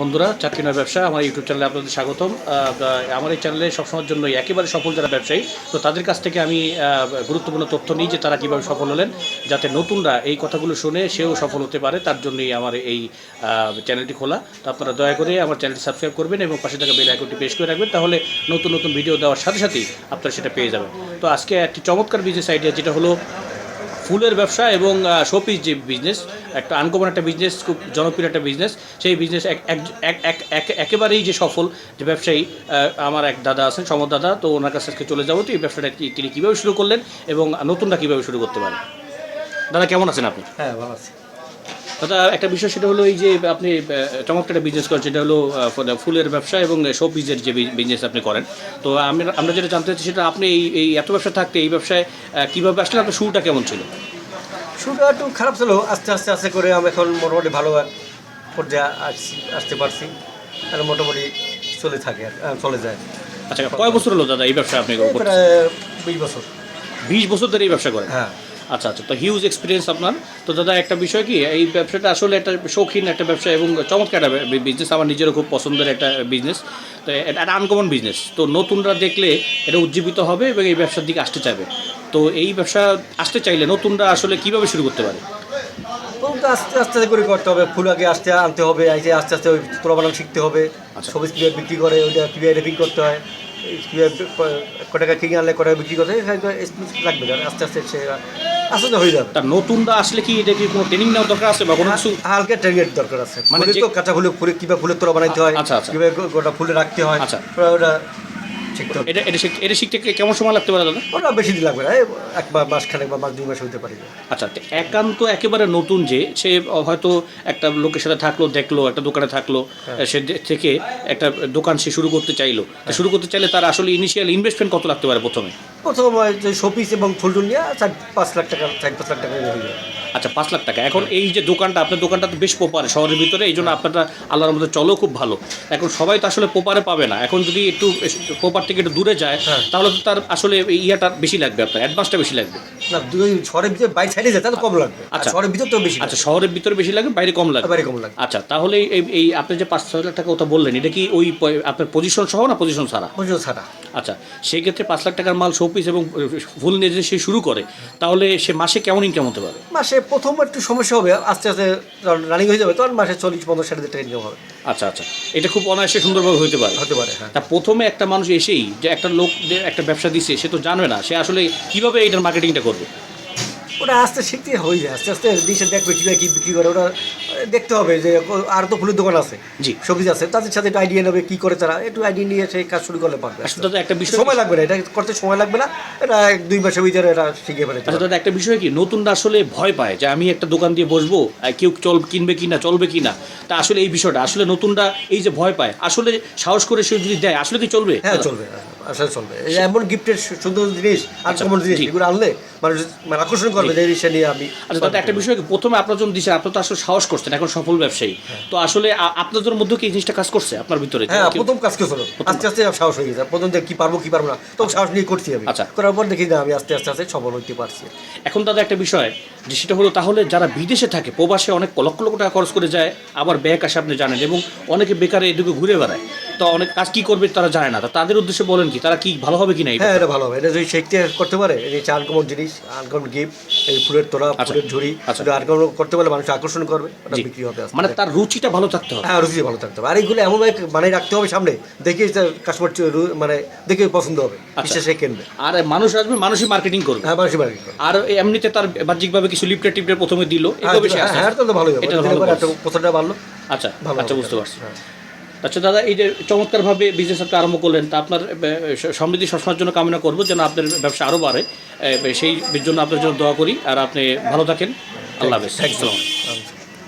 বন্ধুরা, চাকরি নয় ব্যবসা, আমার ইউটিউব চ্যানেলে আপনাদের স্বাগতম। আমার এই চ্যানেলে সবসময়ের জন্য একেবারে সফল যারা ব্যবসায়ী, তো তাদের কাছ থেকে আমি গুরুত্বপূর্ণ তথ্য নিই যে তারা কীভাবে সফল হলেন, যাতে নতুনরা এই কথাগুলো শুনে সেও সফল হতে পারে, তার জন্যই আমার এই চ্যানেলটি খোলা। তো আপনারা দয়া করে আমার চ্যানেলটি সাবস্ক্রাইব করবেন এবং পাশে থাকা বেল আইকনটি প্রেস করে রাখবেন, তাহলে নতুন নতুন ভিডিও দেওয়ার সাথে সাথেই আপনারা সেটা পেয়ে যাবেন। তো আজকে একটি চমৎকার বিজনেস আইডিয়া যেটা হলো ফুলের ব্যবসা এবং শোপিস যে বিজনেস একটা আনকমন একটা বিজনেস খুব জনপ্রিয় একটা বিজনেস সেই বিজনেস এক, এক- এক- এক- এক- একেবারেই যে সফল যে ব্যবসায়ী আমার এক দাদা আছেন, সমর দাদা, তো ওনার কাছে আজকে চলে যাব। তো এই ব্যবসাটা তিনি কীভাবে শুরু করলেন এবং নতুনটা কীভাবে শুরু করতে পারেন? দাদা, কেমন আছেন আপনি? হ্যাঁ ভালো আছি। দাদা একটা বিষয় সেটা হলো এই যে আপনি চমৎকার একটা বিজনেস করেন সেটা হলো ফুলের ব্যবসা এবং শোপিসের যে বিজনেস আপনি করেন। তো আমরা আমরা যেটা জানতে চাচ্ছি সেটা আপনি এই এই এত ব্যবসা থাকতে এই ব্যবসায় কীভাবে আসলে আপনার শুরুটা কেমন ছিল? শুরুটা একটু খারাপ ছিল আস্তে আস্তে আস্তে করে আমি এখন মোটামুটি ভালো পর্যায়ে আসছি আসতে পারছি। আর মোটামুটি চলে থাকে চলে যায়। আচ্ছা কয় বছর হলো দাদা এই ব্যবসা আপনি বিশ বছর। বিশ বছর ধরে এই ব্যবসা করেন? হ্যাঁ। আচ্ছা আচ্ছা। তো হিউজ এক্সপিরিয়েন্স আপনার। তো দাদা একটা বিষয় কি এই ব্যবসাটা আসলে একটা শৌখিন একটা ব্যবসা এবং চমৎকার একটা বিজনেস আমার নিজেরও খুব পছন্দের একটা বিজনেস তো এটা একটা আনকমন বিজনেস তো নতুনরা দেখলে এটা উজ্জীবিত হবে এবং এই ব্যবসার দিকে আসতে চাইবে। তো এই ব্যবসা আসতে চাইলে নতুনরা আসলে কীভাবে শুরু করতে পারে? তো আস্তে আস্তে করে করতে হবে। ফুল আগে আস্তে আনতে হবে। আস্তে আস্তে ওই তোলা বানানো শিখতে হবে। আচ্ছা। সবুজ কীভাবে বিক্রি করে ওইটা কীভাবে রেপিং করতে হয়। এই কীভাবে ক টাকা কিনে আনলে কটাকা বিক্রি করতে হয় লাগবে আস্তে আস্তে সে আস্তে আস্তে হয়ে যাবে তার নতুনরা আসলে কি এটা কি কোনো ট্রেনিং নেওয়ার দরকার আছে বা কোনো কিছু হালকা ট্রেনিং দরকার আছে মানে তো কাঁচা ফুলে ফুলে কিবা ফুলের তোলা বানাইতে হয় আচ্ছা, আচ্ছা। কীভাবে গোটা ফুলে রাখতে হয় আচ্ছা। ওটা এটা এটা শিখ- এটা শিখতে কেমন সময় লাগতে পারে দাদা? ওটা বেশি দিন লাগবে না এক মাস খানেক বা মাস দুই মাস হইতে পারে। আচ্ছা একান্ত একেবারে নতুন যে সে হয়তো একটা লোকের সাথে থাকল দেখল একটা দোকানে থাকল সে থেকে একটা দোকান সে শুরু করতে চাইলো। তো শুরু করতে চাইলে তার আসলে ইনিশিয়াল ইনভেস্টমেন্ট কত লাগতে পারে প্রথমে? প্রথম শোপিস এবং ফুল টুল নিয়ে চার পাঁচ লাখ টাকা চার পাঁচ লাখ টাকা হয়ে যাবে আচ্ছা পাঁচ লাখ টাকা। এখন এই যে দোকানটা আপনার দোকানটা তো বেশ পোপার শহরের ভিতরে এই জন্য আপনারটা আল্লাহর মধ্যে চলো খুব ভালো। এখন সবাই তো আসলে পোপারে পাবে না। এখন যদি একটু পোপার থেকে একটু দূরে যায় হ্যাঁ। তাহলে তো তার আসলে ইয়াটা বেশি লাগবে আপনার অ্যাডভান্সটা বেশি লাগবে। না শহরের ভিতরে বাইরে সাইডে যায় তাহলে কম লাগবে। আচ্ছা। শহরের ভিতরে তো বেশি আচ্ছা শহরের ভিতরে বেশি লাগবে বাইরে কম লাগবে? বাইরে কম লাগবে। আচ্ছা তাহলে এই এই আপনি যে পাঁচ ছয় লাখ টাকা কথা বললেন এটা কি ওই আপনার পজিশন সহ না পজিশন ছাড়া? বুঝলো ছাড়া। আচ্ছা সেই ক্ষেত্রে পাঁচ লাখ টাকার মাল শোপিস এবং ফুল নিয়ে যদি সে শুরু করে তাহলে সে মাসে কেমন ইনকাম হতে পারে? মাসে প্রথম একটু সমস্যা হবে আস্তে আস্তে রানিং হয়ে যাবে তখন মাসে চল্লিশ পঞ্চাশ ষাট হাজার টাকা ইনকাম হবে। আচ্ছা আচ্ছা। এটা খুব অনায়াসে সুন্দরভাবে হতে পারে। হতে পারে হ্যাঁ। তা প্রথমে একটা মানুষ এসেই যে একটা লোক একটা ব্যবসা দিচ্ছে সে তো জানবে না সে আসলে কীভাবে এটার মার্কেটিংটা করবে? ওটা আস্তে শিখতে হয়ে যায় আস্তে আস্তে জিনিসটা দেখবে কীভাবে কী বিক্রি করে ওটা দেখতে হবে যে আর তো ফুলের দোকান আছে জি। সবজি আছে তাদের সাথে একটু আইডিয়া নেবে কী করে তারা একটু আইডিয়া নিয়ে সেই কাজ শুরু করলে পারবে। আসলে দাদা একটা বিষয় সময় লাগবে না এটা করতে সময় লাগবে না এটা এক দুই মাসের ভিতরে এটা শিখে ফেলে আচ্ছা দাদা একটা বিষয় কি নতুনরা আসলে ভয় পায় যে আমি একটা দোকান দিয়ে বসবো আর কেউ চল কিনবে কি না চলবে কি না তা আসলে এই বিষয়টা আসলে নতুনরা এই যে ভয় পায় আসলে সাহস করে সে যদি দেয় আসলে কি চলবে? হ্যাঁ চলবে আসলে চলবে। এমন গিফটের সুন্দর জিনিস আর কমন জিনিস এগুলো আনলে মানুষ মানে আকর্ষণ করবে যে জিনিসটা নিয়ে আমি আচ্ছা একটা বিষয় প্রথমে আপনার দিচ্ছেন আপনার তো আসলে সাহস করছেন এখন সফল ব্যবসায়ী। তো আসলে আপনাদের মধ্যে কি জিনিসটা কাজ করছে আপনার ভিতরে? হ্যাঁ প্রথম কাজ করছিল আস্তে আস্তে সাহস হয়ে গেছে। প্রথম যে কি পারব কি পারব না তখন সাহস নিয়ে করছি আমি। আচ্ছা। করার পর দেখি না আমি আস্তে আস্তে আস্তে সফল হইতে পারছি। এখন দাদা একটা বিষয় যে সেটা হলো তাহলে যারা বিদেশে থাকে প্রবাসে অনেক লক্ষ লক্ষ টাকা খরচ করে যায় আবার ব্যাক আসে আপনি জানেন এবং অনেকে বেকারে এদিকে ঘুরে বেড়ায়। তো অনেক কাজ কি করবে তারা জানে না। তাদের উদ্দেশ্যে বলেন কি তারা কি ভালো হবে কি না হ্যাঁ এটা ভালো হবে। এটা যদি শিখতে করতে পারে এই যে আনকমন জিনিস আনকমন গিফট এই ফুলের তোলা আচ্ছা। ফুলের ঝুড়ি আচ্ছা। আনকমন করতে পারলে মানুষ আকর্ষণ করবে ওটা বিক্রি হবে মানে তার রুচিটা ভালো থাকতে হবে। হ্যাঁ রুচি ভালো থাকতে হবে। আর এইগুলো এমনভাবে বানিয়ে রাখতে হবে সামনে দেখে কাস্টমার মানে দেখে পছন্দ হবে আচ্ছা। বিশ্বাসে কিনবে। আর মানুষ আসবে মানুষই মার্কেটিং করবে। হ্যাঁ মানুষই বানিয়ে করবে। আর এমনিতে তার বাহ্যিকভাবে কিছু লিপটে টিপটে প্রথমে দিল এগুলো বেশি হ্যাঁ হ্যাঁ তো ভালোই হবে। এটা ভালো। একটা প্রথমটা আচ্ছা ভালো আচ্ছা বুঝতে পারছি। হ্যাঁ। আচ্ছা দাদা এই যে চমৎকারভাবে বিজনেস আপনি আরম্ভ করলেন তা আপনার সমৃদ্ধি সবসময়ের জন্য কামনা করব যেন আপনার ব্যবসা আরও বাড়ে। সেই জন্য আপনার জন্য দোয়া করি আর আপনি ভালো থাকেন। আল্লাহ হাফেজ। Thank you.